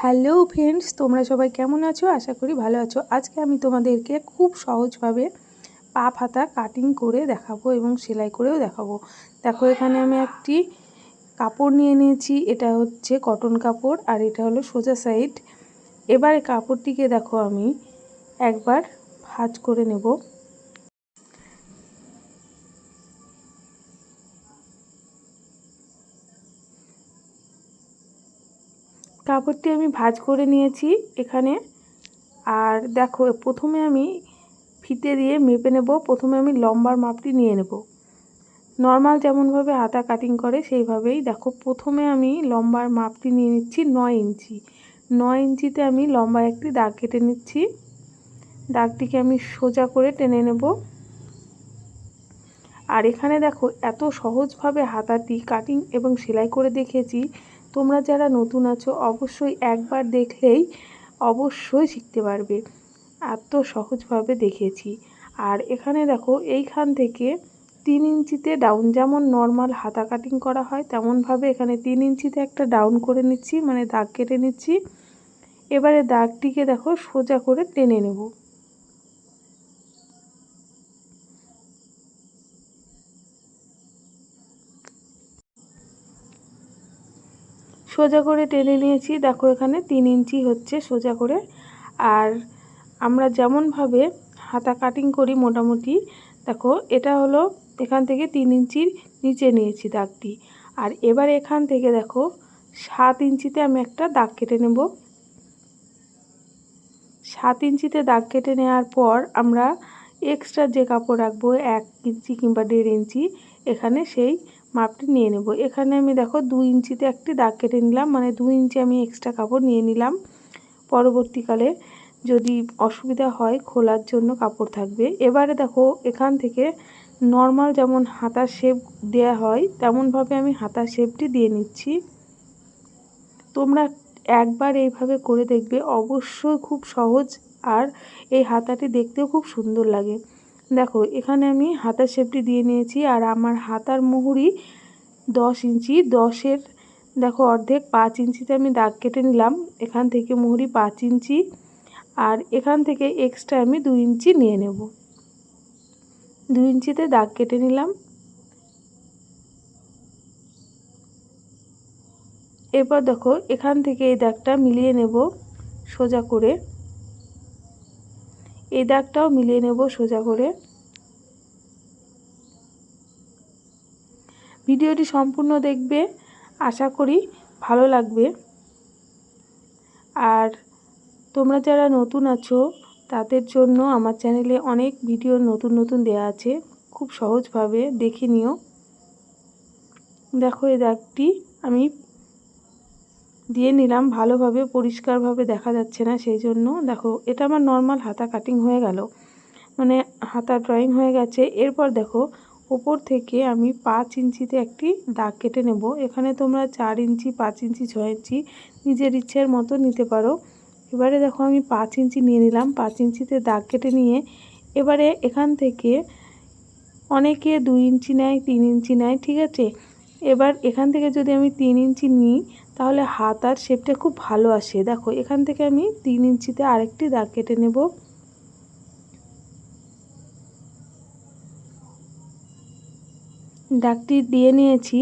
Hello friends তোমরা সবাই কেমন আছো? আশা করি ভালো আছো। আজকে আমি তোমাদেরকে খুব সহজভাবে পা ফাতা কাটিং করে দেখাবো এবং সেলাই করেও দেখাবো। দেখো, এখানে আমি একটি কাপড় নিয়ে নিয়েছি। এটা হচ্ছে কটন কাপড় আর এটা হলো সোজা সাইড এবারে কাপড়টিকে দেখো আমি একবার ভাজ করে নেব। কাপড়টি আমি ভাজ করে নিয়েছি এখানে। আর দেখো, প্রথমে আমি ফিতে দিয়ে মেপে নেব। প্রথমে আমি লম্বার মাপটি নিয়ে নেব। নর্মাল যেমনভাবে হাতা কাটিং করে, সেইভাবেই দেখো, প্রথমে আমি লম্বার মাপটি নিয়ে নিচ্ছি নয় ইঞ্চি। নয় ইঞ্চিতে আমি লম্বা একটি দাগ কেটে নিচ্ছি। দাগটিকে আমি সোজা করে টেনে নেব। আর এখানে দেখো, এত সহজভাবে হাতাটি কাটিং এবং সেলাই করে দেখিয়েছি। তোমরা যারা নতুন আছো, অবশ্যই একবার দেখলেই অবশ্যই শিখতে পারবে। এত সহজভাবে দেখেছি। আর এখানে দেখো, এইখান থেকে তিন ইঞ্চিতে ডাউন যেমন নর্মাল হাতা কাটিং করা হয়, তেমনভাবে এখানে তিন ইঞ্চিতে একটা ডাউন করে নিচ্ছি মানে দাগ কেটে নিচ্ছি। এবারে দাগটিকে দেখো সোজা করে টেনে নেব। সোজা করে টেনে নিয়েছি। দেখো এখানে তিন ইঞ্চি হচ্ছে সোজা করে। আর আমরা যেমনভাবে হাতা কাটিং করি মোটামুটি, দেখো এটা হলো এখান থেকে তিন ইঞ্চির নিচে নিয়েছি দাগটি। আর এবার এখান থেকে দেখো সাত ইঞ্চিতে আমি একটা দাগ কেটে নেব। সাত ইঞ্চিতে দাগ কেটে নেওয়ার পর আমরা এক্সট্রা যে কাপড় রাখব, এক ইঞ্চি কিংবা দেড় ইঞ্চি, এখানে সেই মাপটি নিয়ে নেব। এখানে আমি দেখো দু ইঞ্চিতে একটি দাগ কেটে নিলাম মানে দু ইঞ্চি আমি এক্সট্রা কাপড় নিয়ে নিলাম। পরবর্তীকালে যদি অসুবিধা হয় খোলার জন্য কাপড় থাকবে। এবারে দেখো এখান থেকে নর্মাল যেমন হাতার শেপ দেয়া হয়, তেমনভাবে আমি হাতার শেপটি দিয়ে নিচ্ছি। তোমরা একবার এইভাবে করে দেখবে, অবশ্যই খুব সহজ আর এই হাতাটি দেখতেও খুব সুন্দর লাগে। দেখো, এখানে আমি হাতার শেপটি দিয়ে নিয়েছি আর আমার হাতার মুহুরি দশ ইঞ্চি। দশের, দেখো অর্ধেক পাঁচ ইঞ্চিতে আমি দাগ কেটে নিলাম। এখান থেকে মুহুরি পাঁচ ইঞ্চি আর এখান থেকে এক্সট্রা আমি দুই ইঞ্চি নিয়ে নেব। দুই ইঞ্চিতে দাগ কেটে নিলাম। এরপর দেখো, এখান থেকে এই দাগটা মিলিয়ে নেব সোজা করে। এই দাগটাও মিলিয়ে নেব সোজা করে। ভিডিওটি সম্পূর্ণ দেখবে, আশা করি ভালো লাগবে। আর তোমরা যারা নতুন আছো, তাদের জন্য আমার চ্যানেলে অনেক ভিডিও নতুন নতুন দেয়া আছে। খুব সহজভাবে দেখে নিও। দেখো এই দাগটি আমি দিয়ে নিলাম, ভালোভাবে পরিষ্কারভাবে দেখা যাচ্ছে না সেই জন্য। দেখো, এটা আমার নর্মাল হাতা কাটিং হয়ে গেল। মানে হাতা ড্রয়িং হয়ে গেছে। এরপর দেখো ওপর থেকে আমি পাঁচ ইঞ্চিতে একটি দাগ কেটে নেব। এখানে তোমরা চার ইঞ্চি, পাঁচ ইঞ্চি, ছয় ইঞ্চি নিজের ইচ্ছের মতো নিতে পারো। এবারে দেখো, আমি পাঁচ ইঞ্চি নিয়ে নিলাম। পাঁচ ইঞ্চিতে দাগ কেটে নিয়ে এবারে এখান থেকে অনেকে দুই ইঞ্চি নেয়, তিন ইঞ্চি নেয়, ঠিক আছে? এবার এখান থেকে যদি আমি তিন ইঞ্চি নিই তাহলে হাত আর শেপটা খুব ভালো আসে। দেখো, এখান থেকে আমি তিন ইঞ্চিতে আরেকটি দাগ কেটে নেব। দাগটি দিয়ে নিয়েছি।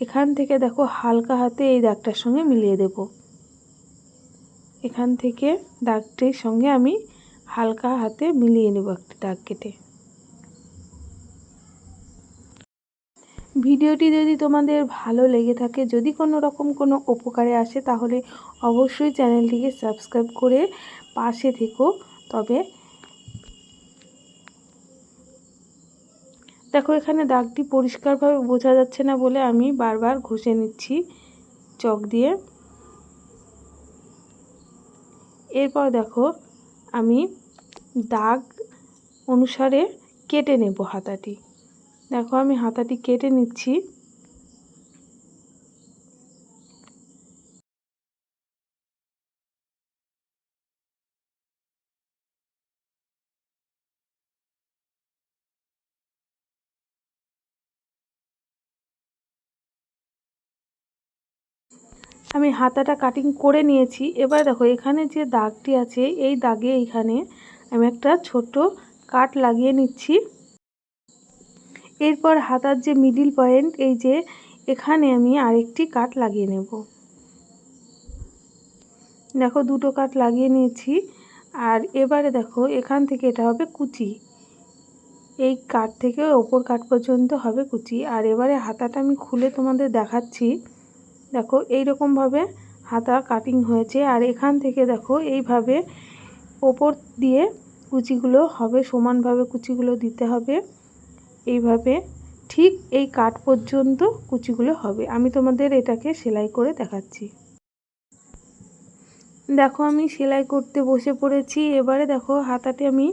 এখান থেকে দেখো হালকা হাতে এই দাগটার সঙ্গে মিলিয়ে দেব। এখান থেকে দাগটির সঙ্গে আমি হালকা হাতে মিলিয়ে নেব একটি দাগ কেটে। ভিডিওটি যদি তোমাদের ভালো লেগে থাকে, যদি কোনো রকম কোনো উপকারে আসে, তাহলে অবশ্যই চ্যানেলটিকে সাবস্ক্রাইব করে পাশে থেকো। তবে দেখো, এখানে দাগটি পরিষ্কারভাবে বোঝা যাচ্ছে না বলে আমি বারবার ঘষে নিচ্ছি চক দিয়ে। এরপর দেখো, আমি দাগ অনুসারে কেটে নেব হাতাটি। দেখো, আমি হাতাটি কেটে নিচ্ছি। আমি হাতাটা কাটিং করে নিয়েছি। এবার দেখো, এখানে যে দাগটি আছে, এই দাগে এইখানে আমি একটা ছোট কাট লাগিয়ে নিচ্ছি। এরপর হাতার যে মিডিল পয়েন্ট এই যে এখানে আমি আরেকটি কাট লাগিয়ে নেব। দেখো দুটো কাট লাগিয়ে নিয়েছি। আর এবারে দেখো এখান থেকে এটা হবে কুচি। এই কাট থেকে ওপর কাট পর্যন্ত হবে কুচি। আর এবারে হাতাটা আমি খুলে তোমাদের দেখাচ্ছি। দেখো এই রকমভাবে হাতা কাটিং হয়েছে। আর এখান থেকে দেখো এইভাবে ওপর দিয়ে কুচিগুলো হবে, সমানভাবে কুচিগুলো দিতে হবে। এইভাবে ঠিক এই কাট পর্যন্ত কুচিগুলো হবে। আমি তোমাদের এটাকে সেলাই করে দেখাচ্ছি। দেখো আমি সেলাই করতে বসে পড়েছি। এবারে দেখো হাতাটি আমি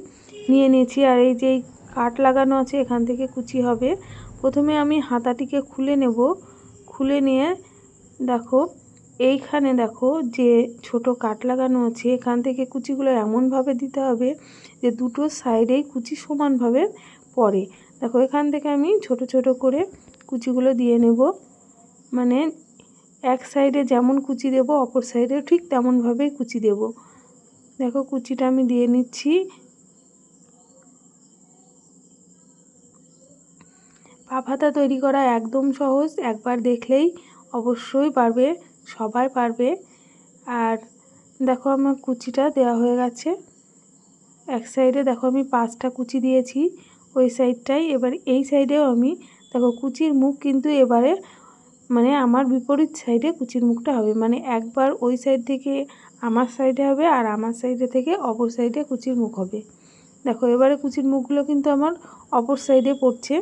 নিয়ে নিয়েছি আর এই যে কাট লাগানো আছে এখান থেকে কুচি হবে। প্রথমে আমি হাতাটিকে খুলে নেব। খুলে নিয়ে দেখো এইখানে দেখো যে ছোট কাট লাগানো আছে। এখান থেকে কুচিগুলো এমনভাবে দিতে হবে যে দুটো সাইডেই কুচি সমানভাবে পড়ে। দেখো, এখান থেকে আমি ছোট ছোট করে কুচিগুলো দিয়ে নেব। মানে এক সাইডে যেমন কুচি দেব, অপর সাইডে ঠিক তেমনভাবেই কুচি দেব। দেখো, কুচিটা আমি দিয়ে নিচ্ছি। পাফাতা তৈরি করা একদম সহজ, একবার দেখলেই অবশ্যই পারবে, সবাই পারবে। আর দেখো, আমার কুচিটা দেওয়া হয়ে গেছে। এক সাইডে দেখো, আমি পাঁচটা কুচি দিয়েছি। ওই সাইডটাই এবার এই সাইডেও আমি, দেখো কুচির মুখ কিন্তু এবারে মানে আমার বিপরীত সাইডে কুচির মুখটা হবে। মানে একবার ওই সাইড থেকে আমার সাইডে হবে আর আমার সাইডে থেকে অপর সাইডে কুচির মুখ হবে। দেখো এবারে কুচির মুখগুলো কিন্তু আমার অপর সাইডে পড়ছে।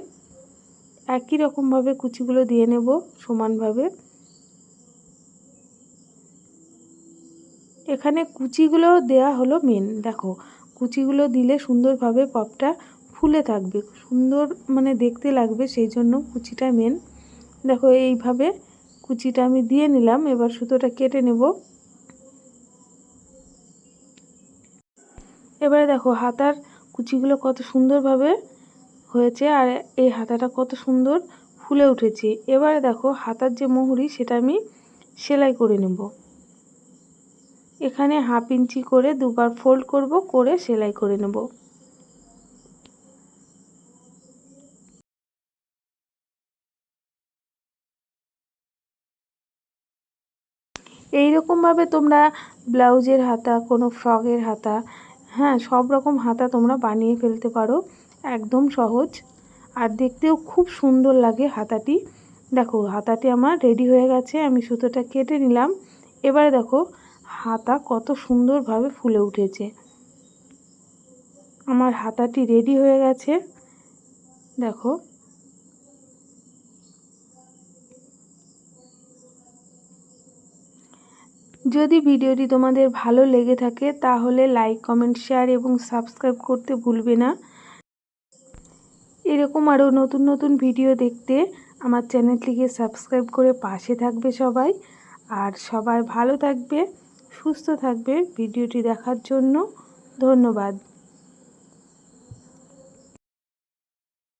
একই রকমভাবে কুচিগুলো দিয়ে নেব সমানভাবে। এখানে কুচিগুলো দেয়া হলো মেন দেখো, কুচিগুলো দিলে সুন্দরভাবে পপটা ফুলে থাকবে সুন্দর মানে দেখতে লাগবে, সেই জন্য কুচিটা মেন দেখো, এইভাবে কুচিটা আমি দিয়ে নিলাম, এবার সুতোটা কেটে নেব। এবারে দেখো, হাতার কুচিগুলো কত সুন্দরভাবে হয়েছে, আর এই হাতাটা কত সুন্দর ফুলে উঠেছে। এবারে দেখো, হাতার যে মুহুরি, সেটা আমি সেলাই করে নেব। এখানে হাফ ইঞ্চি করে দুবার ফোল্ড করব, করে সেলাই করে নেব। এই রকমভাবে তোমরা ব্লাউজের হাতা, কোনো ফ্রকের হাতা হ্যাঁ সব রকম হাতা তোমরা বানিয়ে ফেলতে পারো। একদম সহজ। আর দেখতেও খুব সুন্দর লাগে হাতাটি। দেখো, হাতাটি আমার রেডি হয়ে গেছে, আমি সুতোটা কেটে নিলাম। এবারে দেখো, হাতা কত সুন্দরভাবে ফুলে উঠেছে। আমার হাতাটি রেডি হয়ে গেছে। দেখো যদি ভিডিওটি তোমাদের ভালো লেগে থাকে, তাহলে লাইক কমেন্ট শেয়ার এবং সাবস্ক্রাইব করতে ভুলবে না। এরকম আরও নতুন নতুন ভিডিও দেখতে আমার চ্যানেলটিকে সাবস্ক্রাইব করে পাশে থাকবে সবাই। আর সবাই ভালো থাকবে, সুস্থ থাকবে ভিডিওটি দেখার জন্য। ধন্যবাদ।